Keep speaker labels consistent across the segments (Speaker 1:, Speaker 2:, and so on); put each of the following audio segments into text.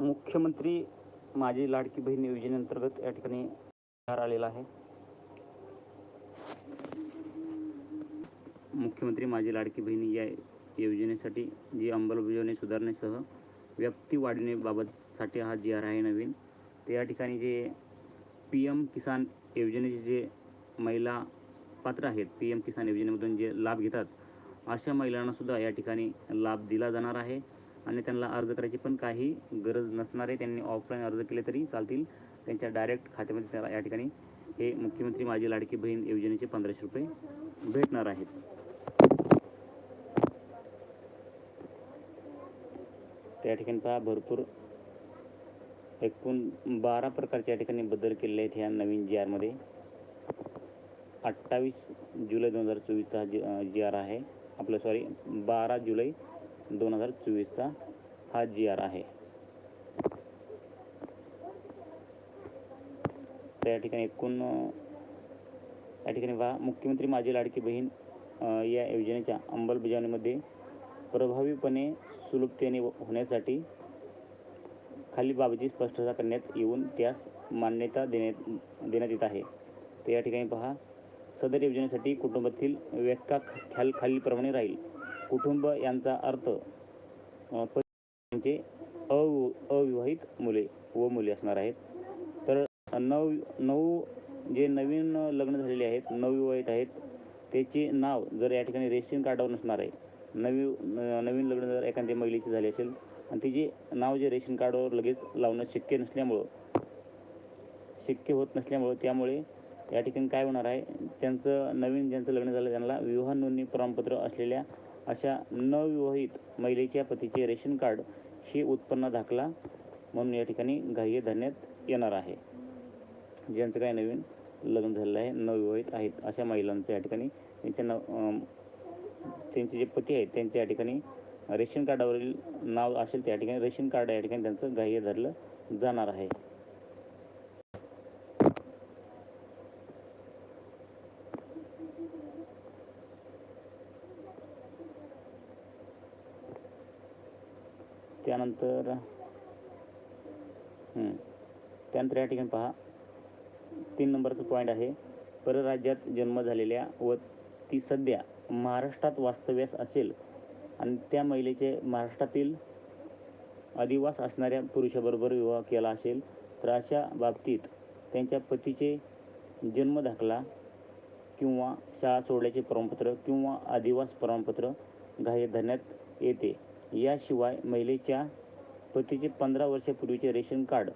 Speaker 1: मुख्यमंत्री माझी लाडकी बहीण योजनेअंतर्गत या ठिकाणी आधार आलेला आहे. मुख्यमंत्री माझी लाडकी बहीण या योजनेसाठी जी अंमलबजावणी सुधारणेसह व्याप्ती वाढण्याबाबतसाठी हा जी आर आहे नवीन तर या ठिकाणी जे पी एम किसान योजनेचे जे महिला पात्र आहेत पी एम किसान योजनेमधून जे लाभ घेतात अशा महिलांनासुद्धा या ठिकाणी लाभ दिला जाणार आहे. आणि त्यांना अर्ज करायची पण काही गरज नसणार आहे. त्यांनी ऑफलाईन अर्ज केले तरी चालतील. त्यांच्या डायरेक्ट खात्यामध्ये त्याला या ठिकाणी हे मुख्यमंत्री माझी लाडकी बहीण योजनेचे पंधराशे रुपये भेटणार आहेत. त्या ठिकाणी पहा भरपूर एकूण बारा प्रकारच्या या ठिकाणी बदल केलेले आहेत ह्या नवीन जी आरमध्ये अठ्ठावीस जुलै दोन हजार चोवीसचा जी जी आर आहे. आपलं सॉरी बारा जुलै दोन हजार चोवीसचा हा जी आर आहे. तर या ठिकाणी एकूण या ठिकाणी पहा मुख्यमंत्री माझी लाडकी बहीण या योजनेच्या अंमलबजावणीमध्ये प्रभावीपणे सुलभतेने होण्यासाठी खालील बाबीची स्पष्टता करण्यात येऊन त्यास मान्यता देण्यात देण्यात येत आहे. तर या ठिकाणी पहा सदर योजनेसाठी कुटुंबातील व्याख्या ख्याल खालीलप्रमाणे राहील. कुटुंब यांचा अर्थ त्यांचे अवि अविवाहित मुले व मुले असणार आहेत. तर नऊ नऊ जे नवीन लग्न झालेले आहेत नवविवाहित आहेत त्याचे नाव जर या ठिकाणी रेशन कार्डावर नसणार आहे नवी नवीन लग्न जर एखाद्या महिलेचे झाले असेल आणि तिचे नाव जे रेशन कार्डावर लगेच लावणं शक्य नसल्यामुळं शक्य होत नसल्यामुळं त्यामुळे या ठिकाणी काय होणार आहे त्यांचं नवीन ज्यांचं लग्न झालं त्यांना विवाह नोंदणी प्रमाणपत्र असलेल्या अशा नवविवाहित महिलेच्या पतीचे रेशन कार्ड हे उत्पन्न दाखला म्हणून या ठिकाणी ग्राह्य धरण्यात येणार आहे. ज्यांचं काय नवीन लग्न झालेलं आहे नवविवाहित आहेत अशा महिलांचं या ठिकाणी त्यांच्या नव त्यांचे जे पती आहेत त्यांच्या या ठिकाणी रेशन कार्डावरील नाव असेल त्या ठिकाणी रेशन कार्ड या ठिकाणी त्यांचं ग्राह्य धरलं जाणार आहे. त्यानंतर त्यानंतर या ठिकाणी पहा. तीन नंबरचं पॉईंट आहे. परराज्यात जन्म झालेल्या व ती सध्या महाराष्ट्रात वास्तव्यास असेल आणि त्या महिलेचे महाराष्ट्रातील अधिवास असणाऱ्या पुरुषाबरोबर विवाह केला असेल तर अशा बाबतीत त्यांच्या पतीचे जन्म दाखला किंवा शाळा सोडल्याचे प्रमाणपत्र किंवा अधिवास प्रमाणपत्र ग्राह्य धरण्यात येते. याशिवाय महिलेच्या पतीचे पंधरा वर्षापूर्वीचे रेशन कार्ड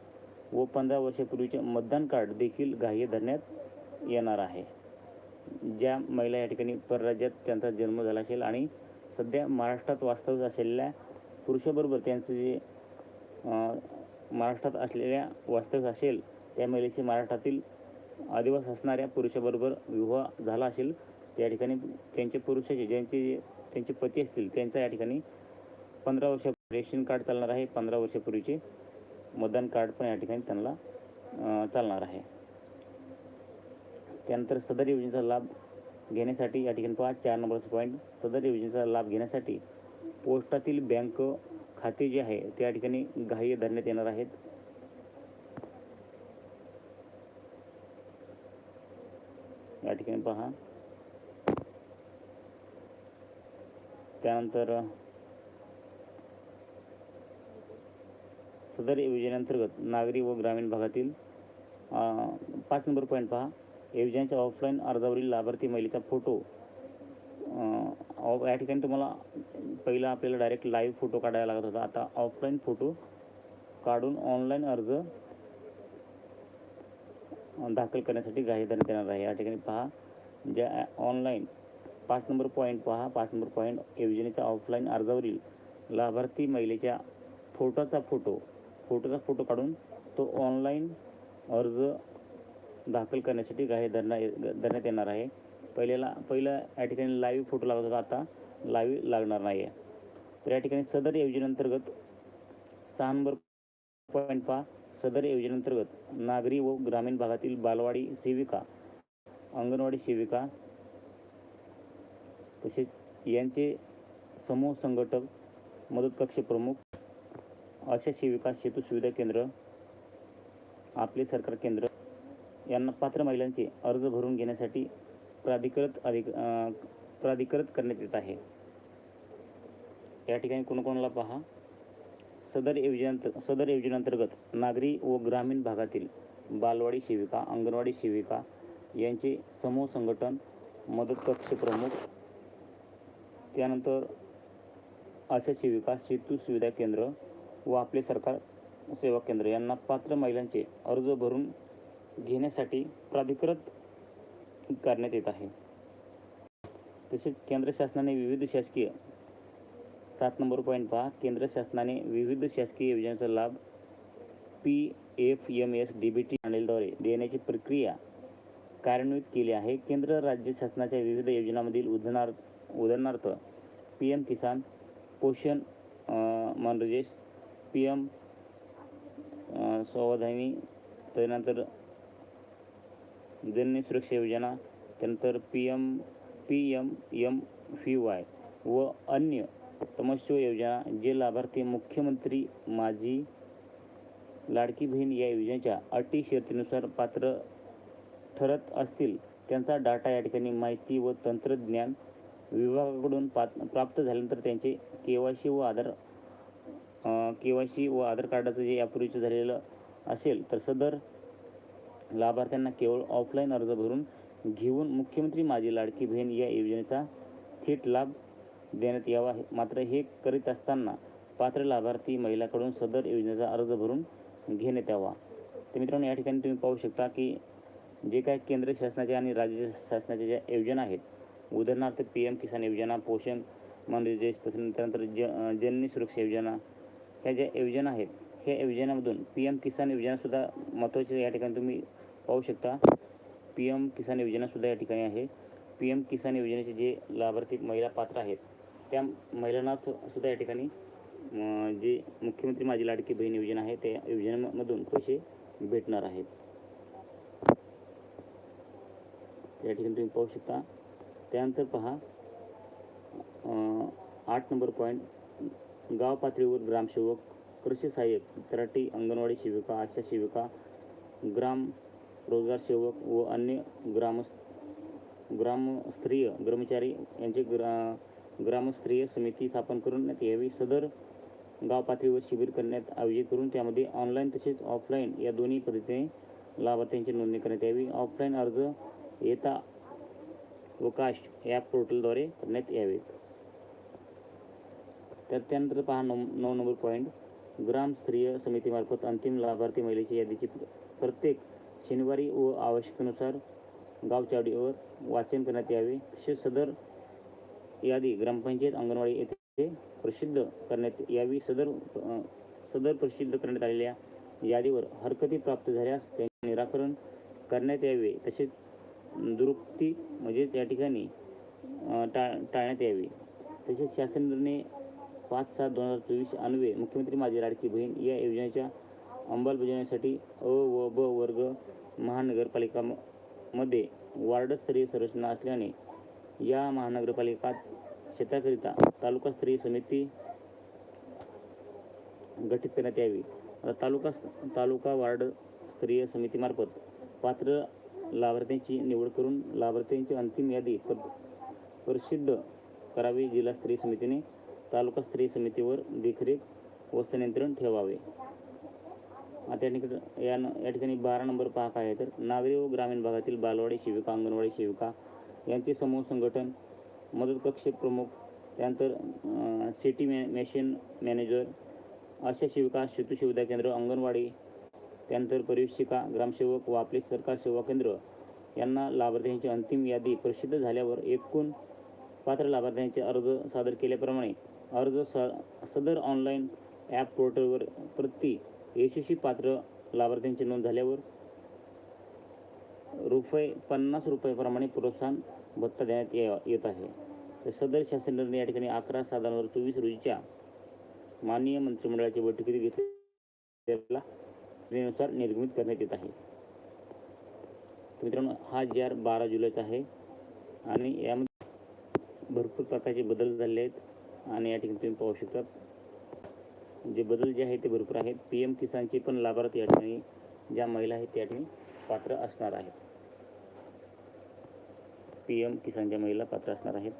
Speaker 1: व पंधरा वर्षापूर्वीचे मतदान कार्ड देखील ग्राह्य धरण्यात येणार आहे. ज्या महिला या ठिकाणी परराज्यात त्यांचा जन्म झाला असेल आणि सध्या महाराष्ट्रात वास्तव्य असलेल्या पुरुषाबरोबर त्यांचं जे महाराष्ट्रात असलेल्या वास्तव्य असेल त्या महिलेचे महाराष्ट्रातील आदिवास असणाऱ्या पुरुषाबरोबर विवाह झाला असेल त्या ठिकाणी त्यांचे पुरुषाचे ज्यांचे जे त्यांचे पती असतील त्यांचा या ठिकाणी पंधरा वर्षा रेशन कार्ड चालणार आहे पंधरा वर्षापूर्वीचे. मतदान कार्ड पण या ठिकाणी त्यांना चालणार आहे. त्यानंतर सदर योजनेचा लाभ घेण्यासाठी या ठिकाणी पहा चार नंबरचा पॉईंट सदर योजनेचा लाभ घेण्यासाठी पोस्टातील बँक खाते जे आहे त्या ठिकाणी ग्राह्य धरण्यात येणार आहेत. या ठिकाणी पहा. त्यानंतर सदर योजनेअंतर्गत नागरी व ग्रामीण भागातील पाच नंबर पॉईंट पहा. योजनेच्या ऑफलाईन अर्जावरील लाभार्थी महिलेचा फोटो ऑफ- या ठिकाणी तुम्हाला पहिला आपल्याला डायरेक्ट लाईव्ह फोटो काढायला लागत होता. आता ऑफलाईन फोटो काढून ऑनलाईन अर्ज दाखल करण्यासाठी ग्राह्य धरण्यात येणार आहे. या ठिकाणी पहा. ज्या ऑनलाईन पाच नंबर पॉईंट पहा. पाच नंबर पॉईंट योजनेच्या ऑफलाईन अर्जावरील लाभार्थी महिलेच्या फोटोचा फोटो फोटोचा फोटो काढून तो ऑनलाईन अर्ज दाखल करण्यासाठी ग्राह्य धरणा धरण्यात येणार आहे. पहिल्याला पहिलं या ठिकाणी लाईव्ह फोटो लागत होता. आता लाईव्ह लागणार नाही आहे तर या ठिकाणी सदर योजनेअंतर्गत सहा नंबर पॉईंट पहा. सदर योजनेअंतर्गत नागरी व ग्रामीण भागातील बालवाडी सेविका अंगणवाडी सेविका तसेच यांचे समूह संघटक मदत कक्ष प्रमुख अशा सेविका सेतू सुविधा केंद्र आपले सरकार केंद्र यांना पात्र महिलांचे अर्ज भरून घेण्यासाठी प्राधिकृत अधिक प्राधिकृत करण्यात येत आहे. या ठिकाणी कोणाकोणाला पहा? सदर योजनेअंत सदर योजनेअंतर्गत नागरी व ग्रामीण भागातील बालवाडी सेविका अंगणवाडी सेविका यांचे समूह संघटन मदत कक्ष प्रमुख त्यानंतर अशा सेविका सेतू सुविधा केंद्र व आपले सरकार सेवा केंद्र यांना पात्र महिलांचे अर्ज भरून घेण्यासाठी प्राधिकृत करण्यात येत आहे. तसेच केंद्र शासनाने विविध शासकीय सात नंबर पॉईंट पहा. केंद्र शासनाने विविध शासकीय योजनांचा लाभ P F M S D B T चॅनेलद्वारे देण्याची प्रक्रिया कार्यान्वित केली आहे. केंद्र राज्य शासनाच्या विविध योजनांमधील उदाहरणार्थ उदाहरणार्थ पी एम किसान पोषण अं, पी एम स्वावधानी त्यानंतर जननी सुरक्षा योजना त्यानंतर P M P M M V Y व अन्य तमस्व योजना जे लाभार्थी मुख्यमंत्री माझी लाडकी बहीण या योजनेच्या अटी शर्तीनुसार पात्र ठरत असतील त्यांचा डाटा या ठिकाणी माहिती व तंत्रज्ञान विभागाकडून पात प्राप्त झाल्यानंतर त्यांचे के वाय सी व आधार के वाय सी व आधार कार्डाचं जे यापूर्वीचं झालेलं असेल तर सदर लाभार्थ्यांना केवळ ऑफलाईन अर्ज भरून घेऊन मुख्यमंत्री माझी लाडकी बहीण या योजनेचा थेट लाभ देण्यात यावा. मात्र हे करीत असताना पात्र लाभार्थी महिलाकडून सदर योजनेचा अर्ज भरून घेण्यात यावा. तर मित्रांनो या ठिकाणी तुम्ही पाहू शकता की जे काय केंद्र शासनाच्या आणि राज्य शासनाच्या ज्या योजना आहेत उदाहरणार्थ पी एम किसान योजना पोषण मनरेजेश त्यानंतर ज जननी सुरक्षा योजना ह्या ज्या योजना आहेत ह्या योजनामधून पी एम किसान योजनासुद्धा महत्त्वाची या ठिकाणी तुम्ही पाहू शकता. पी एम किसान योजनासुद्धा या ठिकाणी आहे. पी एम किसान योजनेचे जे लाभार्थी महिला पात्र आहेत त्या महिलांना सुद्धा या ठिकाणी जे मुख्यमंत्री माझी लाडकी बहीण योजना आहे त्या योजनेमधून पैसे भेटणार आहेत. या ठिकाणी तुम्ही पाहू शकता. त्यानंतर पहा आठ नंबर पॉईंट गाव पातळीवर ग्रामसेवक कृषी सहाय्यक तराटी अंगणवाडी सेविका आशा सेविका ग्राम रोजगार सेवक व अन्य ग्रामस् ग्रामस्तरीय कर्मचारी यांचे ग्रा ग्रामस्तरीय समिती स्थापन करण्यात यावी. सदर गाव पातळीवर शिबिर करण्यात आयोजित करून त्यामध्ये ऑनलाईन तसेच ऑफलाईन या दोन्ही पद्धतीने लाभार्थ्यांची नोंदणी करण्यात यावी. ऑफलाईन अर्ज येता व कास्ट ॲप पोर्टलद्वारे करण्यात यावेत. त्यानंतर पहा नऊ नऊ नंबर पॉईंट ग्रामस्तरीय समितीमार्फत अंतिम लाभार्थी महिलेची यादीची प्रत्येक शनिवारी व आवश्यकतेनुसार गावचावडीवर वाचन करण्यात यावे. तसेच सदर यादी ग्रामपंचायत अंगणवाडी येथे प्रसिद्ध करण्यात यावी. सदर सदर प्रसिद्ध करण्यात आलेल्या यादीवर हरकती प्राप्त झाल्यास त्यांचे निराकरण करण्यात यावे. तसेच दुरुक्ती म्हणजेच या ठिकाणी टा टाळण्यात यावी. तसेच शासन निर्णय पाच सात दोन हजार चोवीस अनवे मुख्यमंत्री माझी लाडकी बहीण या योजनेच्या अंमलबजावणीसाठी अ व ब वर्ग महानगरपालिका म- मध्ये वार्डस्तरीय संरचना असल्याने या महानगरपालिकात क्षेत्राकरिता तालुकास्तरीय समिती गठीत करण्यात यावी. तालुका तालुका वार्डस्तरीय समितीमार्फत पात्र लाभार्थ्यांची निवड करून लाभार्थ्यांची अंतिम यादी प्रसिद्ध करावी जिल्हास्तरीय समितीने तालुका स्त्री समितीवर देखरेख व संनियंत्रण ठेवावे. आता या ठिकाणी या या ठिकाणी बारा नंबर पहा आहे तर नागरी व ग्रामीण भागातील बालवाडी सेविका अंगणवाडी सेविका यांचे समूह संघटन मदत कक्ष प्रमुख त्यानंतर सिटी मॅ मॅशन मॅनेजर अशा सेविका सेतू सुविधा केंद्र अंगणवाडी त्यानंतर परिवेशिका ग्रामसेवक व आपले सरकार सेवा केंद्र यांना लाभार्थ्यांची अंतिम यादी प्रसिद्ध झाल्यावर एकूण पात्र लाभार्थ्यांचे अर्ज सादर केल्याप्रमाणे अर्ज स सदर ऑनलाईन ॲप पोर्टलवर प्रति यशस्वी पात्र लाभार्थ्यांची नोंद झाल्यावर रुपये पन्नास रुपयाप्रमाणे प्रोत्साहन भत्ता देण्यात ये- येत आहे. तर सदर शासन निर्णय या ठिकाणी अकरा सहा दोन हजार चोवीस रोजीच्या माननीय मंत्रिमंडळाच्या बैठकीत घेतलेला निर्णयानुसार निर्गमित करण्यात येत आहे. मित्रांनो हा जी आर बारा जुलैचा आहे आणि यामध्ये भरपूर प्रकारचे बदल झाले आहेत. आणि या ठिकाणी तुम्ही पाहू शकता. जे बदल जे आहेत ते भरपूर आहेत. पी एम किसानचे पण लाभार्थी या ठिकाणी ज्या महिला आहेत त्या ठिकाणी पात्र असणार आहेत. पी एम किसानच्या महिला पात्र असणार आहेत.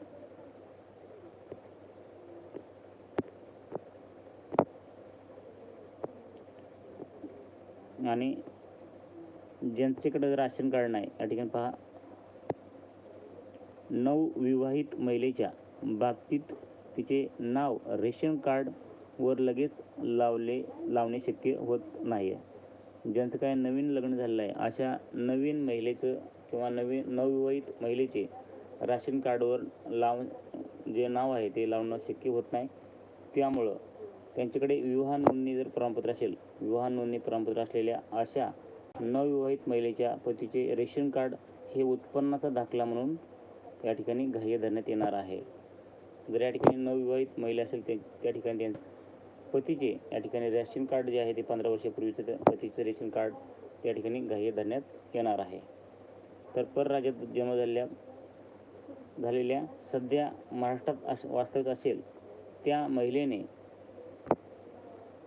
Speaker 1: आणि ज्यांच्याकडे राशन कार्ड नाही या ठिकाणी पहा. नवविवाहित महिलेच्या बाबतीत तिचे नाव रेशन कार्डवर लगेच लावले लावणे शक्य होत नाही आहे ज्यांचं काय नवीन लग्न झालेलं आहे अशा नवीन महिलेचं किंवा नवीन नवविवाहित महिलेचे राशन कार्डवर लाव जे नाव आहे ते लावणं शक्य होत नाही. त्यामुळं त्यांच्याकडे विवाह नोंदणी जर प्रमाणपत्र असेल विवाह नोंदणी प्रमाणपत्र असलेल्या अशा नवविवाहित महिलेच्या पतीचे रेशन कार्ड हे उत्पन्नाचा दाखला म्हणून या ठिकाणी ग्राह्य धरण्यात येणार आहे. जर या ठिकाणी नवविवाहित महिला असेल ते त्या ठिकाणी पतीचे या ठिकाणी रेशन कार्ड जे आहे ते पंधरा वर्षापूर्वीचं पतीचं रेशन कार्ड त्या ठिकाणी ग्राह्य धरण्यात येणार आहे. तर परराज्यात जन्म झालेल्या झालेल्या सध्या महाराष्ट्रात अस वास्तविक असेल त्या महिलेने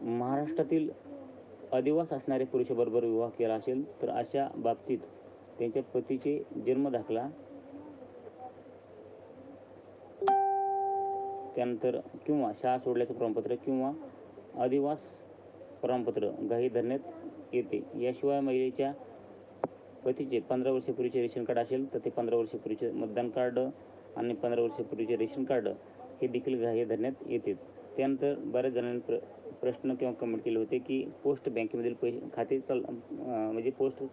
Speaker 1: महाराष्ट्रातील अधिवास असणाऱ्या पुरुषाबरोबर विवाह केला असेल तर अशा बाबतीत त्यांच्या पतीचे जन्म त्यानंतर किंवा शाळा सोडल्याचं प्रमाणपत्र किंवा अधिवास प्रमाणपत्र ग्राह्य धरण्यात येते. याशिवाय महिलेच्या पतीचे पंधरा वर्षापूर्वीचे रेशन कार्ड असेल तर ते पंधरा वर्षापूर्वीचे मतदान कार्ड आणि पंधरा वर्षापूर्वीचे रेशन कार्ड हे देखील ग्राह्य धरण्यात येते. त्यानंतर बऱ्याच जणांनी प्र प्रश्न किंवा कमेंट केले होते की पोस्ट बँकेमधील पैसे खाते चाल म्हणजे पोस्ट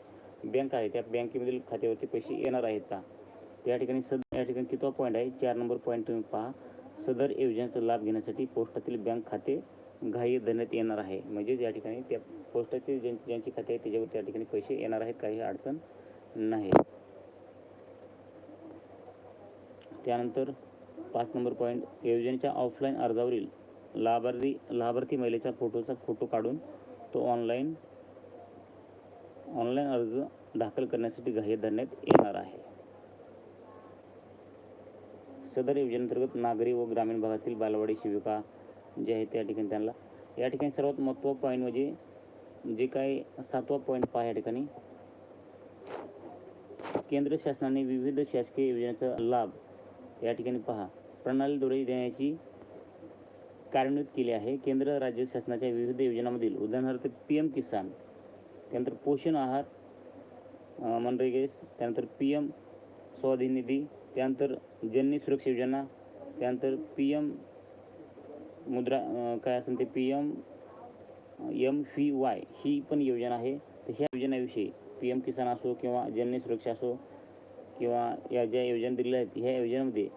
Speaker 1: बँक आहे त्या बँकेमधील खात्यावरती पैसे येणार आहेत का? त्या ठिकाणी सध्या या ठिकाणी कितवा पॉईंट आहे? चार नंबर पॉईंट तुम्ही पहा. सदर योजनेचा लाभ घेण्यासाठी पोस्टातील बँक खाते ग्राह्य धरण्यात येणार आहे. म्हणजे या ठिकाणी त्या पोस्टाचे ज्यां ज्यांची खाते आहे त्याच्यावर त्या ठिकाणी पैसे येणार आहेत काही अडचण नाही. त्यानंतर पाच नंबर पॉईंट योजनेच्या ऑफलाईन अर्जावरील लाभार्थी लाभार्थी महिलेचा फोटोचा फोटो काढून तो ऑनलाईन ऑनलाईन अर्ज दाखल करण्यासाठी ग्राह्य धरण्यात येणार आहे. सदर योजनेअंतर्गत नागरी व ग्रामीण भागातील बालवाडी सेविका जे आहे त्या ठिकाणी त्यांना या ठिकाणी सर्वात महत्त्व पॉईंट म्हणजे जे काही सातवा पॉईंट पहा या ठिकाणी. केंद्र शासनाने विविध शासकीय योजनेचा लाभ या ठिकाणी पहा. प्रणालीद्वारे देण्याची कार्यान्वित केली आहे. केंद्र राज्य शासनाच्या विविध योजनांमधील उदाहरणार्थ पी एम किसान त्यानंतर पोषण आहार मनरेगेस त्यानंतर पी एम स्वाधीनिधी त्यानंतर जननी सुरक्षा योजना त्यानंतर पी एम मुद्रा काय असेल ते P M M V Y ही पण योजना आहे. तर ह्या योजनेविषयी पी एम किसान असो किंवा जननी सुरक्षा असो किंवा या ज्या योजना दिलेल्या आहेत ह्या योजनेमध्ये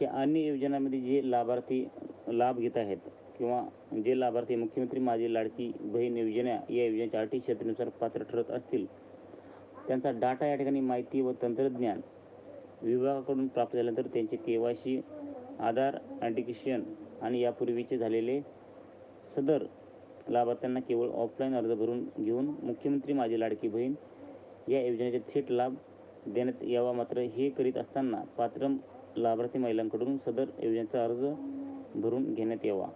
Speaker 1: ह्या अन्य योजनांमध्ये जे लाभार्थी लाभ घेत आहेत किंवा जे लाभार्थी मुख्यमंत्री माझी लाडकी बहीण योजना या योजनेच्या अटी क्षेत्रानुसार पात्र ठरत असतील त्यांचा डाटा या ठिकाणी माहिती व तंत्रज्ञान विभागाकडून प्राप्त झाल्यानंतर त्यांचे के वाय सी आधार ॲडिकेशन आणि यापूर्वीचे झालेले सदर लाभार्थ्यांना केवळ ऑफलाईन अर्ज भरून घेऊन मुख्यमंत्री माझी लाडकी बहीण या योजनेचा थेट लाभ देण्यात यावा मात्र हे करीत असताना पात्र लाभार्थी महिलांकडून सदर योजनेचा अर्ज भरून घेण्यात यावा.